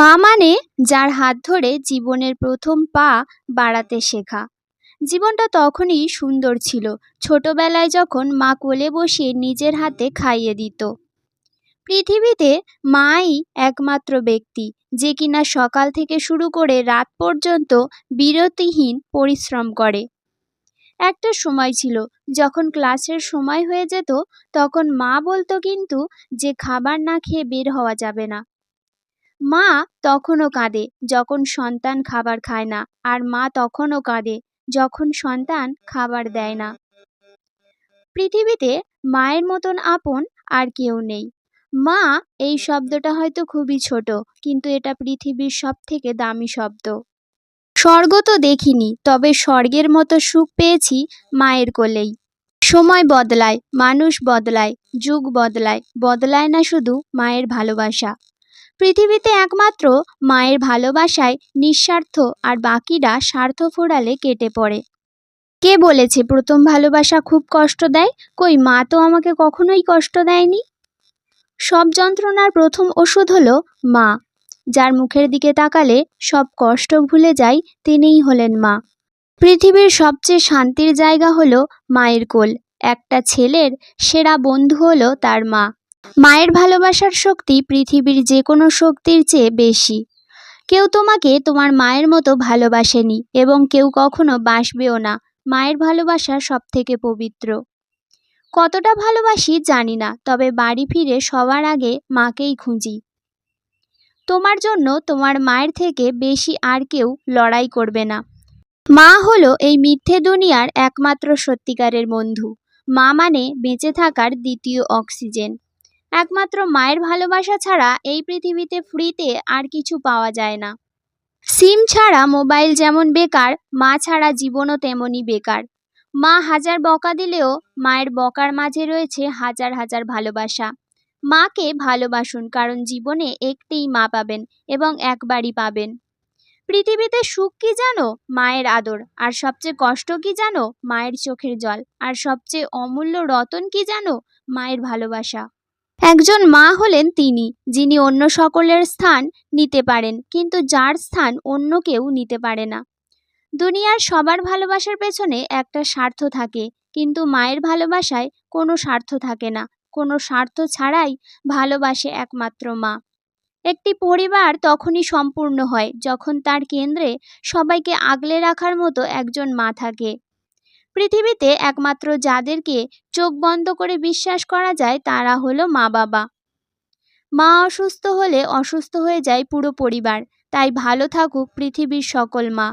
মা মানে যার হাত ধরে জীবনের প্রথম পা বাড়াতে শেখা। জীবনটা তখনই সুন্দর ছিল, ছোটবেলায় যখন মা কোলে বসিয়ে নিজের হাতে খাইয়ে দিত। পৃথিবীতে মাই একমাত্র ব্যক্তি, যে কিনা সকাল থেকে শুরু করে রাত পর্যন্ত বিরতিহীন পরিশ্রম করে। একটা সময় ছিল, যখন ক্লাসের সময় হয়ে যেত, তখন মা বলতো কিন্তু যে খাবার না খেয়ে বের হওয়া যাবে না। মা তখনও কাঁদে যখন সন্তান খাবার খায় না, আর মা তখনও কাঁদে যখন সন্তান খাবার দেয় না। পৃথিবীতে মায়ের মতন আপন আর কেউ নেই। মা এই শব্দটা হয়তো খুবই ছোট, কিন্তু এটা পৃথিবীর সব থেকে দামি শব্দ। স্বর্গ তো দেখিনি, তবে স্বর্গের মতো সুখ পেয়েছি মায়ের কোলেই। সময় বদলায়, মানুষ বদলায়, যুগ বদলায় বদলায় না শুধু মায়ের ভালোবাসা। পৃথিবীতে একমাত্র মায়ের ভালোবাসায় নিঃস্বার্থ আর বাকিরা স্বার্থ ফোড়ালে কেটে পড়ে। কে বলেছে প্রথম ভালোবাসা খুব কষ্ট দেয়? কই, মা তো আমাকে কখনোই কষ্ট দেয়নি? সব যন্ত্রণার প্রথম ওষুধ হলো মা। যার মুখের দিকে তাকালে সব কষ্ট ভুলে যায় তিনিই হলেন মা। পৃথিবীর সবচেয়ে শান্তির জায়গা হলো মায়ের কোল। একটা ছেলের সেরা বন্ধু হলো তার মা। মায়ের ভালোবাসার শক্তি পৃথিবীর যে কোনো শক্তির চেয়ে বেশি। কেউ তোমাকে তোমার মায়ের মতো ভালোবাসেনি এবং কেউ কখনো বাসবেও না। মায়ের ভালোবাসা সব থেকে পবিত্র। কতটা ভালোবাসি জানি না, তবে বাড়ি ফিরে সবার আগে মাকেই খুঁজি। তোমার জন্য তোমার মায়ের থেকে বেশি আর কেউ লড়াই করবে না। মা হলো এই মিথ্যে দুনিয়ার একমাত্র সত্যিকারের বন্ধু। মা মানে বেঁচে থাকার দ্বিতীয় অক্সিজেন। একমাত্র মায়ের ভালোবাসা ছাড়া এই পৃথিবীতে ফ্রিতে আর কিছু পাওয়া যায় না। সিম ছাড়া মোবাইল যেমন বেকার, মা ছাড়া জীবনও তেমনই বেকার। মা হাজার বকা দিলেও মায়ের বকার মাঝে রয়েছে হাজার হাজার ভালোবাসা। মাকে ভালোবাসুন কারণ জীবনে একটিই মা পাবেন এবং একবারই পাবেন। পৃথিবীতে সুখ কি জানো? মায়ের আদর। আর সবচেয়ে কষ্ট কি জানো? মায়ের চোখের জল। আর সবচেয়ে অমূল্য রতন কি জানো? মায়ের ভালোবাসা। একজন মা হলেন তিনি, যিনি অন্য সকলের স্থান নিতে পারেন, কিন্তু যার স্থান অন্য কেউ নিতে পারে না। দুনিয়ার সবার ভালোবাসার পেছনে একটা স্বার্থ থাকে, কিন্তু মায়ের ভালোবাসায় কোনো স্বার্থ থাকে না। কোনো স্বার্থ ছাড়াই ভালোবাসে একমাত্র মা। একটি পরিবার তখনই সম্পূর্ণ হয়, যখন তার কেন্দ্রে সবাইকে আগলে রাখার মতো একজন মা থাকে। পৃথিবীতে একমাত্র যাদেরকে চোখ বন্ধ করে বিশ্বাস করা যায় তারা হলো মা বাবা। মা অসুস্থ হলে অসুস্থ হয়ে যায় পুরো পরিবার, তাই ভালো থাকুক পৃথিবীর সকল মা।